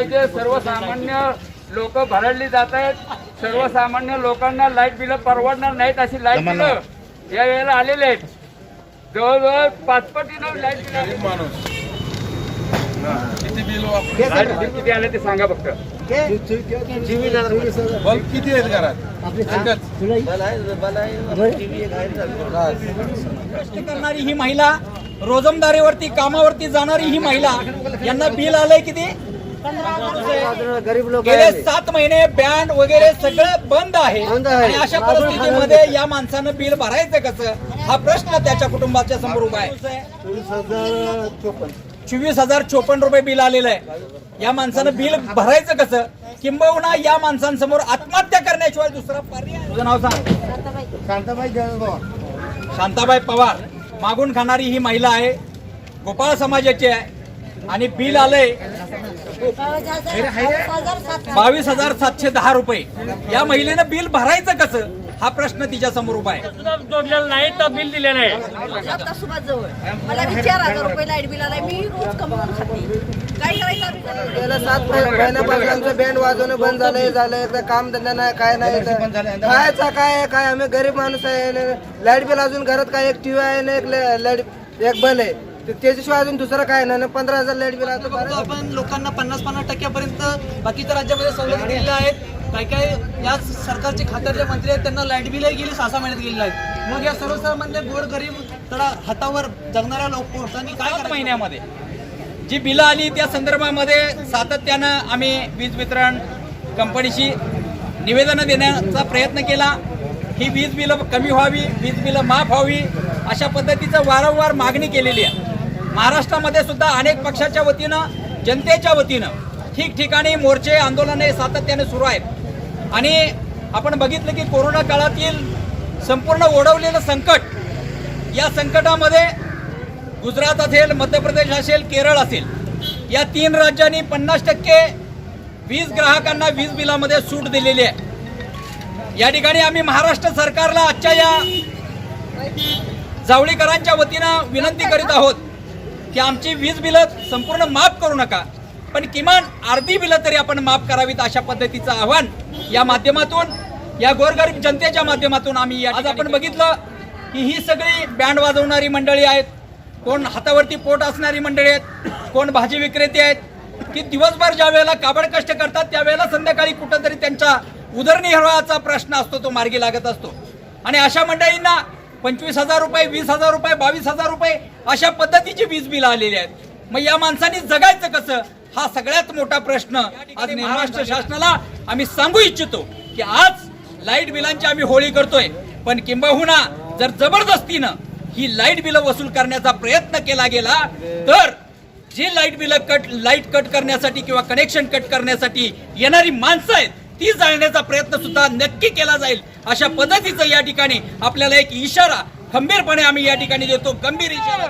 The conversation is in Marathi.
पाहिजे. सर्वसामान्य लोक भरडली जात आहेत. सर्वसामान्य लोकांना लाइट बिल परवडणार नाहीत अशी लाइट बिल या वेळेला आलेले आहेत. जवळजवळ पाचपटीनं लाइट बिल माणूस. किती बिल लाइट बिल किती आले ते सांगा फक्त. बल्ब किती आहेत घरात? कष्ट करणारी ही महिला रोजमदारीवरती कामावरती जाणारी ही महिला यांना बिल आलंय किती? गरीब लोक गेले सात महिने बँड वगैरे सगळं बंद आहे. बंद आहे. आणि अशा परिस्थितीमध्ये या माणसानं बिल भरायचं कसं? हा प्रश्न त्याच्या कुटुंबाच्या समोर उभा आहे. चोवीस हजार चोपन्न रुपये बिल आलेलं आहे. या माणसानं बिल भरायचं कसं? किंबहुना या माणसांसमोर आत्महत्या करण्याशिवाय दुसरा पर्याय तुझं नाव सांग. शांताबाई जळगाव शांताबाई पवार. मागून खाणारी ही महिला आहे. गोपाळ समाजाची आहे. आणि बिल आलंय. बावीस हजार सातशे दहा रुपये. या महिलेनं बिल भरायचं कसं? हा प्रश्न तिच्या समोर उभा आहे. जोडलेलं नाही तर बिल दिलेलं आहे. आता सुभाष जवळ मला बी चार हजार रुपये लाइट बिल आलाय मी रोज कमवून खाते. काय करायचं आम्ही काय? गेल्या सात महिन्यापासून आमचं बँड वाजवणं बंद झालंय झालंय तर काम धंदा नाही काय नाही खायचा काय काय आम्ही गरीब माणूस आहे लाइट बिल अजून घरात काय एक टीव्ही आहे ना एक लाइट एक बल आहे. त्याच्याशिवाय अजून दुसरं काय नाही. पंधरा हजार लाइट बिल आता बघतो आपण लोकांना पन्नास पन्नास टक्क्यापर्यंत बाकीच्या राज्यामध्ये सवलती दिलेल्या आहेत. काही काही या सरकारचे खात्यातले मंत्री आहेत त्यांना लाइट बिलही गेली सहा सहा महिन्यात गेलेले आहेत मग या सर्वसामान्य गोरगरीब तडा हातावर जगणाऱ्या लोकांनी काय करायचं? महिन्यामध्ये जी बिलं आली त्या संदर्भामध्ये सातत्यानं आम्ही वीज वितरण कंपनीशी निवेदनं देण्याचा प्रयत्न केला. ही वीज बिलं कमी व्हावी वीज बिलं माफ व्हावी अशा पद्धतीचं वारंवार मागणी केलेली आहे. महाराष्ट्रामध्ये सुद्धा अनेक पक्षाच्या वतीनं जनतेच्या वतीनं ठिकठिकाणी मोर्चे आंदोलने सातत्याने सुरू आहेत. आणि आपण बघितलं की कोरोना काळातील संपूर्ण ओढवलेलं संकट या संकटामध्ये गुजरात असेल मध्य प्रदेश असेल केरळ असेल या तीन राज्यांनी पन्नास टक्के वीज ग्राहकांना वीज बिलामध्ये सूट दिलेली आहे. या ठिकाणी आम्ही महाराष्ट्र सरकारला आजच्या या जावळीकरांच्या वतीनं विनंती करीत आहोत की आमची वीज बिलं संपूर्ण माफ करू नका. पण किमान अर्धी बिलं तरी आपण माफ करावीत अशा पद्धतीचं आव्हान या माध्यमातून या गोरगरीब जनतेच्या माध्यमातून आम्ही आज आपण बघितलं की ही सगळी बँड वाजवणारी मंडळी आहेत. कोण हातावरती पोट असणारी मंडळी आहेत. कोण भाजी विक्रेते आहेत. की दिवसभर ज्या वेळेला काबड कष्ट करतात त्यावेळेला संध्याकाळी कुठंतरी त्यांच्या उदरनिर्वाहाचा प्रश्न असतो तो मार्गी लागत असतो. आणि अशा मंडळींना पंचवीस हजार रुपये वीस हजार रुपये बावीस हजार रुपये अशा पद्धतीची वीज बिल आलेली आहेत. मग या माणसांनी जगायचं कसं? हा सगळ्यात मोठा प्रश्न आज महाराष्ट्र शासनाला आम्ही सांगू इच्छितो की आज लाइट बिलांची आम्ही होळी करतोय. पण किंबहुना जर जबरदस्तीनं ही लाइट बिलं वसूल करण्याचा प्रयत्न केला गेला तर जी लाइट बिलं कट लाइट कट करण्यासाठी किंवा कनेक्शन कट करण्यासाठी येणारी माणसं आहेत ती जाळण्याचा प्रयत्न सुद्धा नक्की केला जाईल. अशा पद्धतीचं या ठिकाणी आपल्याला एक इशारा खंबीरपणे आम्ही या ठिकाणी देतो. गंभीर इशारा.